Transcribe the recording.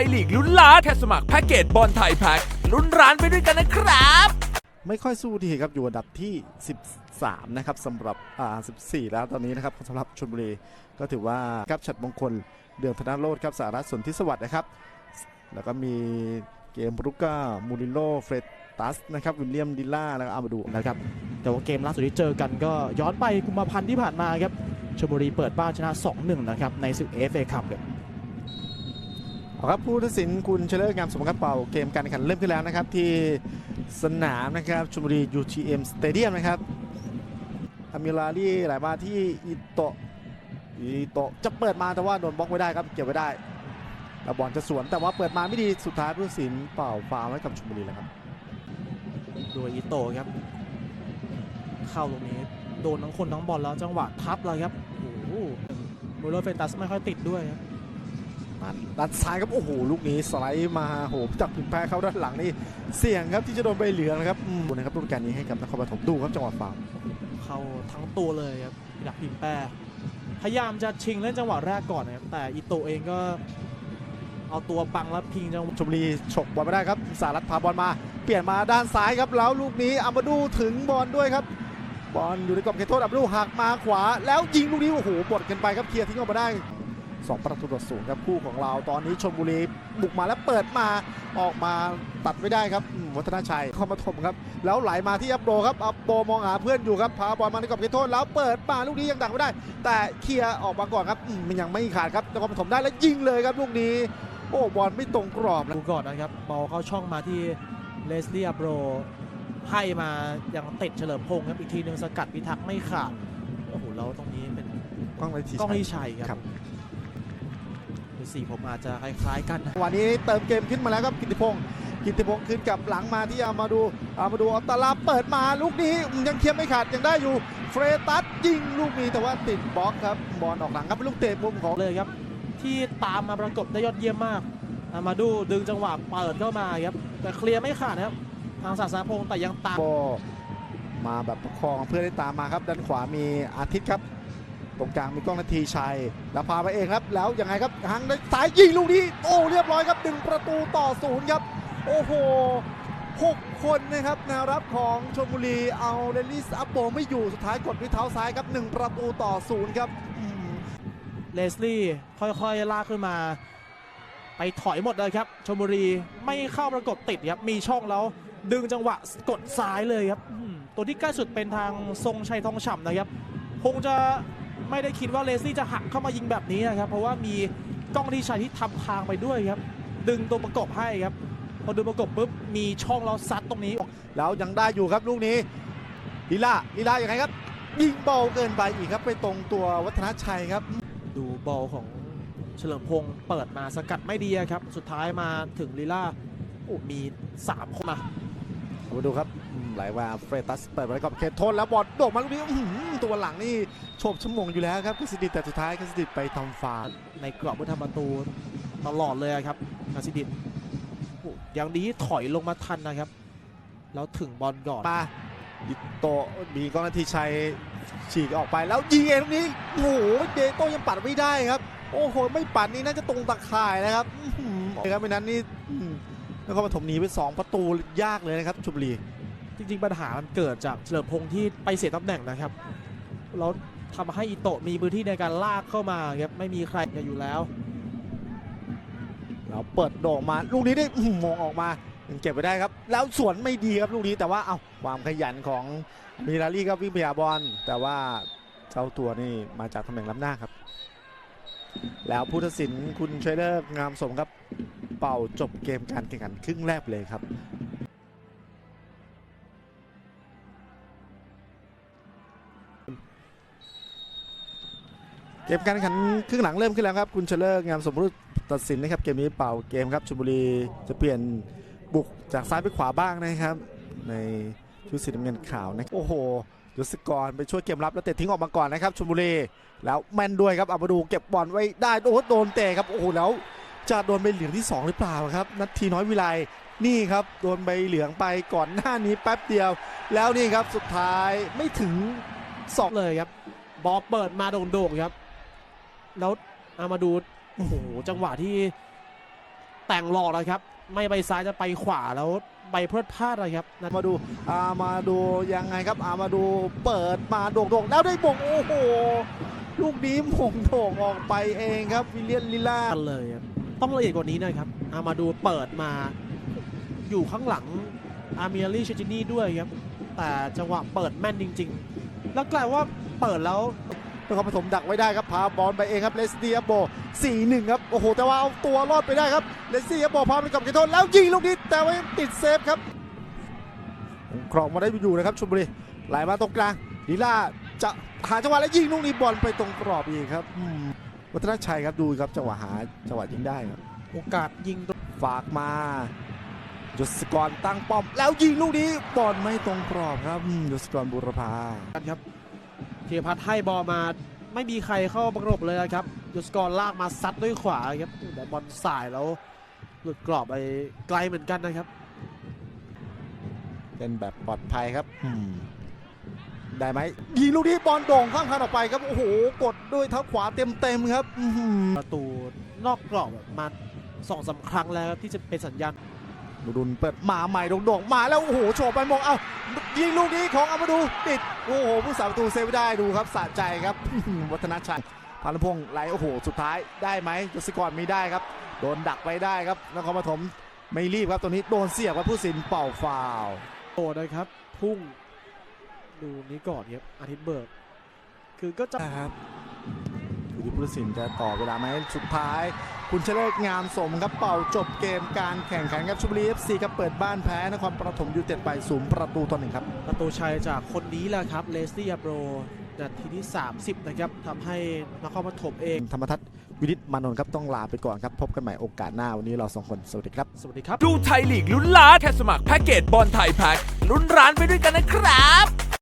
ยลีกลุ้นล้านแค่สมัครแพ็กเกจบอลไทยแพ็กลุ้นร้านไปด้วยกันนะครับ ไม่ค่อยสู้ดีครับอยู่อันดับที่ 13 นะครับสำหรับอ่า14 แล้วตอนนี้นะครับสำหรับชลบุรีก็ถือว่าครับฉัดมงคลเดืองธนาโรธครับสารัตสนทิสวัสดิ์นะครับ แล้วก็มีเกมบรุก้ามูริโลเฟรดตัสนะครับวิลเลียมดิลล่าแล้วก็อามาดูนะครับ แต่ว่าเกมล่าสุดที่เจอกันก็ย้อนไปกุมภาพันธ์ที่ผ่านมาครับชลบุรีเปิดบ้านชนะ 2-1 นะครับในศึกเอฟเอคัพครับเอา ครับผู้ตัดสินคุณเชลเลอร์งามสมบัติเป่าเกมการแข่งขันเริ่มขึ้นแล้วนะครับที่สนามนะครับชลบุรี UTM Stadium นะครับอามิลารี่ไหลมาที่อิโตะอิโตะจะเปิดมาแต่ว่าโดนบล็อกไว้ได้ครับเก็บไว้ได้แล้วบอลจะสวนแต่ว่าเปิดมาไม่ดีสุดท้ายผู้ตัดสินเป่าฟาวไว้กับชลบุรีแล้วครับโดยอิโตะครับ เข้าตรงนี้โดนทั้งคนทั้งบอลแล้วจังหวะทับเลยครับโอ้โหโบโลเฟนตัสไม่ค่อยติดด้วยครับ ด้านซ้ายครับโอ้โหลูกนี้สไลด์มาโหมจับผิดแพ้เข้าด้านหลังนี่เสี่ยงครับที่จะโดนใบเหลืองนะครับอืมนะครับฤดูกาลนี้ให้กับนครปฐมดูครับจังหวะฟาวล์เข้าทั้งตัวเลยครับดักพิมพ์แปรพยายามจะชิงเล่นจังหวะแรกก่อนนะครับแต่อิโตะเองก็เอาตัวบังแล้วพิงจังหวะชมบุรีฉกบอลไม่ได้ครับสารัตพาบอลมา เปลี่ยนมาด้านซ้ายครับแล้วลูกนี้อามาดูถึงบอลด้วยครับบอลอยู่ในกรอบเขตโทษอับดูหักมาขวา แล้วยิงลูกนี้โอ้โหบดกันไปครับเคลียร์ทิ้งออกมาได้ สองประตูต่อศูนย์ครับคู่ของเราตอนนี้ชมบุรีบุกมาแล้วเปิดมาออกมาตัดไม่ได้ครับอืมวัฒนาชัยเข้ามาถมครับ แล้วไหลมาที่อัปโดครับอัปโดมองหาเพื่อนอยู่ครับพาบอลมาในกรอบเขตโทษแล้วเปิดมาลูกนี้ยังดักไม่ได้ แต่เคลียร์ออกมาก่อนครับอืมมันยังไม่ขาดครับนครปฐมได้แล้วยิงเลยครับลูกนี้โอ้บอลไม่ตรงกรอบดูก่อนนะครับบอลเข้าช่องมาที่เลสเลียโบรให้มายังติดเฉลิมพงศ์ครับอีกทีหนึ่งสกัดพิทักษ์ไม่ขาดโอ้โหแล้วตรงนี้เป็นกล้องไรทีกล้องชัยที่ชัยคครัรับ บดูสีผมอาจจะคล้ายๆกันนะวันนี้เติมเกมขึ้นมาแล้วครับกิติพงศ์กิติพงศ์ขึ้นกลับหลังมาที่อามาดูอามาดูอัตลาเปิดมาลูกนี้ยังเคลียร์ไม่ขาดยังได้อยู่เฟรตัสยิงลูกนี้แต่ว่าติดบล็อกครับบอลออกหลังครับเป็นลูกเตะมุมของเลยครับ ที่ตามมาประกบได้ยอดเยี่ยมมากอามาดูดึงจังหวะเปิดเข้ามาครับแต่เคลียร์ไม่ขาดนะครับทางศาสนาพงศ์แต่ยังตามโบมาแบบประคองเพื่อได้ตามมาครับด้านขวามีอาทิตย์ครับ ตรงกลางมีกล้องนาทีชัยแล้วพาไปเองครับ แล้วยังไงครับหางได้สายยิงลูกนี้ โอ้เรียบร้อยครับดึงประตูต่อศูนย์ครับ โอ้โหหกคนนะครับแนวรับของชลบุรีเอาเดลิสอัปโบไม่อยู่สุดท้ายกดด้วยเท้าซ้ายครับหนึ่งประตูต่อศูนย์ครับเลสลี่ค่อยๆลากขึ้นมา ไปถอยหมดเลยครับชลบุรีไม่เข้าประกบติดครับมีช่องแล้วดึงจังหวะกดซ้ายเลยครับตัวที่ใกล้สุดเป็นทางทรงชัยทองฉ่ำนะครับ คงจะ ไม่ได้คิดว่าเลสลี่จะหักเข้ามายิงแบบนี้นะครับ เพราะว่ามีกล้องที่ชัยที่ทำทางไปด้วยครับ ดึงตัวประกบให้ครับ พอดึงประกบปุ๊บมีช่องแล้วซัดตรงนี้ แล้วยังได้อยู่ครับลูกนี้ลีลาลีลาอย่างไรครับ ยิงเบาเกินไปอีกครับ ไปตรงตัววัฒนชัยครับ ดูบอลของเฉลิมพงศ์เปิดมาสกัดไม่ดีครับ สุดท้ายมาถึงลีล่าโอ้มี3คนมามาดูครับอืม ไหลว่าเฟรตัสเปิดมาแล้วก็เขตโทษแล้วบอลโด่งมาลูกนี้ตัวหลังนี่โฉบชั่วโมงอยู่แล้วครับกฤษดิตแต่สุดท้ายกฤษดิตไปทำฟาวล์ในกรอบผู้ทำประตูตลอดเลยครับนาซิดินโอ้อย่างดีถอยลงมาทันนะครับ แล้วถึงบอลก่อนมาอิโตมีกองนาทีชัยฉีกออกไปแล้วยิงเองลูกนี้โอ้โหเดโต้ยังปัดไม่ได้ครับ โอ้โห ไม่ปัดนี่น่าจะตรงตะข่ายนะครับครับไม่นั้นนี่อืมนครปฐมหนีไปสองประตูยากเลยนะครับชลบุรี จริง ๆ ปัญหามันเกิดจากเฉลิมพงศ์ที่ไปเสียตำแหน่งนะครับแล้วทำให้อิโตะมีพื้นที่ในการลากเข้ามาครับไม่มีใครอยู่แล้วเราเปิดโด่งมาลูกนี้ได้อื้อหือมองออกมายังเก็บไว้ได้ครับ แล้วสวนไม่ดีครับลูกนี้แต่ว่าเอาความขยันของมิราลี่ครับวิ่งพยาบอลแต่ว่าเจ้าตัวนี่มาจากตำแหน่งล้ำหน้าครับ แล้วผู้ตัดสินคุณเทรเลอร์งามสมครับ เป่าจบเกมการแข่งขันครึ่งแรกเลยครับ เกมการแข่งขันครึ่งหลังเริ่มขึ้นแล้วครับคุณเชลเลอร์งามสมรู้ตัดสินนะครับเกมนี้เป่าเกมครับชลบุรีจะเปลี่ยนบุกจากซ้ายไปขวาบ้างนะครับ ในชุดสีน้ำเงินขาวนะโอ้โหยศกรไปช่วยเกมรับแล้วเตะทิ้งออกมาก่อนนะครับชลบุรีแล้วแม่นด้วยครับเอามาดูเก็บบอลไว้ได้โอ้โหโดนเตะครับโอ้โหแล้วจะโดนใบเหลืองที่ 2 หรือเปล่าครับนัททีน้อยวิไลนี่ครับโดนใบเหลืองไปก่อนหน้านี้แป๊บเดียว แล้วนี่ครับสุดท้ายไม่ถึง2เลยครับบอลเปิดมาโด่งๆครับ แล้วเอามาดูโอ้โหจังหวะที่แต่งหลอกนะครับ ไม่ไปซ้ายจะไปขวาแล้วไปเพื่อพลาดเลยครับนั่นมาดูอามาดูยังไงครับอามาดูเปิดมาโด่งๆแล้วได้บ่งโอ้โหลูกนี้มงโด่งออกไปเองครับวิลเลียนลิล่ากันเลยครับต้องละเอียดกว่านี้นะครับอามาดูเปิดมาอยู่ข้างหลังอาร์เมียรี่เชจินี่ด้วยครับแต่จังหวะเปิดแม่นจริง ๆ แล้วกลายว่าเปิดแล้ว นครปฐมดักไว้ได้ครับพาบอลไปเองครับเลสเดียโบ4-1ครับโอ้โหแต่ว่าเอาตัวรอดไปได้ครับเลสเดียโบพาไปกับเกโทษแล้วยิงลูกนี้แต่ว่ายังติดเซฟครับครองมาได้อยู่นะครับชลบุรีไหลมาตรงกลางลีล่าจะหาจังหวะแล้วยิงลูกนี้บอลไปตรงกรอบอีกครับอืมวัฒนชัยครับดูครับจังหวะหาจังหวะยิงได้ครับโอกาสยิงตรงฝากมายุสกรตั้งป้อม แล้วยิงลูกนี้บอลไม่ตรงกรอบครับอืมยุสกรบุรพากันครับ เทียพัฒน์ให้บอลมาไม่มีใครเข้าประกบเลยนะครับยศกรลากมาซัดด้วยขวาครับแต่บอลสายแล้วหลุดกรอบไปไกลเหมือนกันนะครับเป็นแบบปลอดภัยครับอืมได้ไหมยิงลูกนี้บอลโด่งข้างคันออกไปครับ โอ้โห กดด้วยเท้าขวาเต็มๆครับอื้อหือประตูนอกกรอบมาสองสามครั้งแล้วครับที่จะเป็นสัญญาณ ดูดุนเปิดมาใหม่โด่งๆมาแล้วโอ้โหโฉบไปมองเอ้ายิงลูกนี้ของอามาดูติดโอ้โหผู้สาประตูเซฟไม่ได้ดูครับสะใจครับอื้อหือวัฒนชัยพานุพงษ์ไหลโอ้โหสุดท้ายได้ไหมยศกรไม่ได้ครับ โดนดักไปได้ครับนครปฐมไม่รีบครับตรงนี้โดนเสียบครับผู้สินเป่าฟาวล์โตนะครับ พุ่งดูนี้ก่อนครับอาทิตย์เบิร์กคือก็จะครับอยู่ที่ผู้ตัดสินจะต่อเวลาไหมสุดท้าย คุณเฉลิมงามสมครับเป่าจบเกมการแข่งขันครับชุบลีเอฟซีครับเปิดบ้านแพ้นครปฐมยูไนเต็ดไปศูนย์ประตูต่อหนึ่งครับประตูชัยจากคนนี้แหละครับเลสตี้อับโรนาทีที่ 30 นะครับทำให้นครปฐมเอง ธรรมทัศน์วินิตมานนท์ครับต้องลาไปก่อนครับ พบกันใหม่โอกาสหน้า วันนี้เราสองคน สวัสดีครับ สวัสดีครับ ดูไทยลีกลุ้นล้านแค่สมัครแพ็กเกจบอลไทยแพ็กลุ้นร้านไปด้วยกันนะครับ